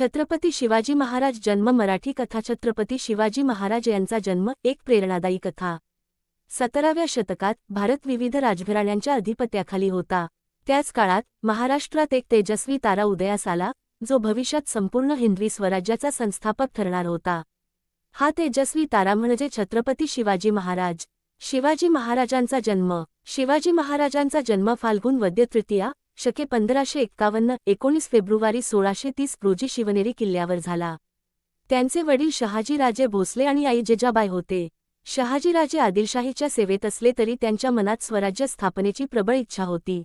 छत्रपती शिवाजी महाराज जन्म मराठी कथा छत्रपती शिवाजी महाराज यांचा जन्म एक प्रेरणादायी कथा. सतराव्या शतकात भारत विविध राजघराण्यांच्या अधिपत्याखाली होता. त्याच काळात महाराष्ट्रात एक तेजस्वी तारा उदयास आला जो भविष्यात संपूर्ण हिंदवी स्वराज्याचा संस्थापक ठरणार होता. हा तेजस्वी तारा म्हणजे छत्रपती शिवाजी महाराज. शिवाजी महाराजांचा जन्म. शिवाजी महाराजांचा जन्म फाल्गुन वद्य तृतीया शके पंधराशे एक्कावन्न एकोणीस फेब्रुवारी सोळाशे तीस रोजी शिवनेरी किल्ल्यावर झाला. त्यांचे वडील शहाजीराजे भोसले आणि आई जेजाबाई होते. शहाजीराजे आदिलशाहीच्या सेवेत असले तरी त्यांच्या मनात स्वराज्य स्थापनेची प्रबळ इच्छा होती.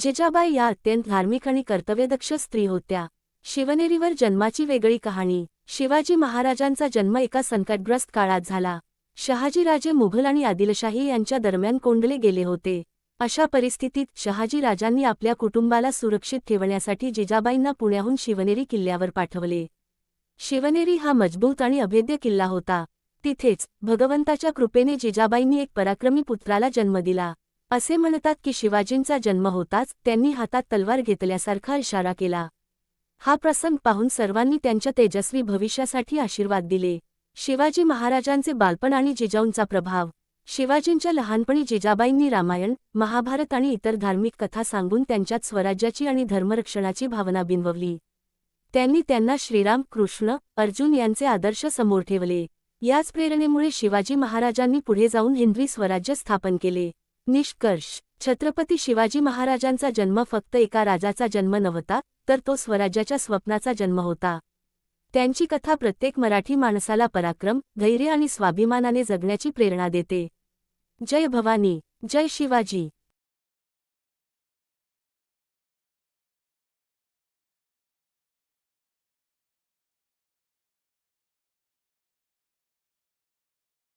जेजाबाई या अत्यंत धार्मिक आणि कर्तव्यदक्ष स्त्री होत्या. शिवनेरीवर जन्माची वेगळी कहाणी शिवाजी महाराजांचा जन्म एका संकटग्रस्त काळात झाला. शहाजीराजे मुघल आणि आदिलशाही यांच्या दरम्यान कोंडले गेले होते. अशा परिस्थितीत शहाजीराजांनी आपल्या कुटुंबाला सुरक्षित ठेवण्यासाठी जिजाबाईंना पुण्याहून शिवनेरी किल्ल्यावर पाठवले. शिवनेरी हा मजबूत आणि अभेद्य किल्ला होता. तिथेच भगवंताच्या कृपेने जिजाबाईंनी एक पराक्रमी पुत्राला जन्म दिला. असे म्हणतात की शिवाजींचा जन्म होताच त्यांनी हातात तलवार घेतल्यासारखा इशारा केला. हा प्रसंग पाहून सर्वांनी त्यांच्या तेजस्वी भविष्यासाठी आशीर्वाद दिले. शिवाजी महाराजांचे बालपण आणि जिजाऊंचा प्रभाव. शिवाजींच्या लहानपणी जिजाबाईंनी रामायण महाभारत आणि इतर धार्मिक कथा सांगून त्यांच्यात स्वराज्याची आणि धर्मरक्षणाची भावना बिनवली. त्यांनी त्यांना श्रीराम कृष्ण अर्जुन यांचे आदर्श समोर ठेवले. याच प्रेरणेमुळे शिवाजी महाराजांनी पुढे जाऊन हिंदवी स्वराज्य स्थापन केले. निष्कर्ष छत्रपती शिवाजी महाराजांचा जन्म फक्त एका राजाचा जन्म नव्हता तर तो स्वराज्याच्या स्वप्नाचा जन्म होता. त्यांची कथा प्रत्येक मराठी माणसाला पराक्रम धैर्य आणि स्वाभिमानाने जगण्याची प्रेरणा देते. जय भवानी जय शिवाजी.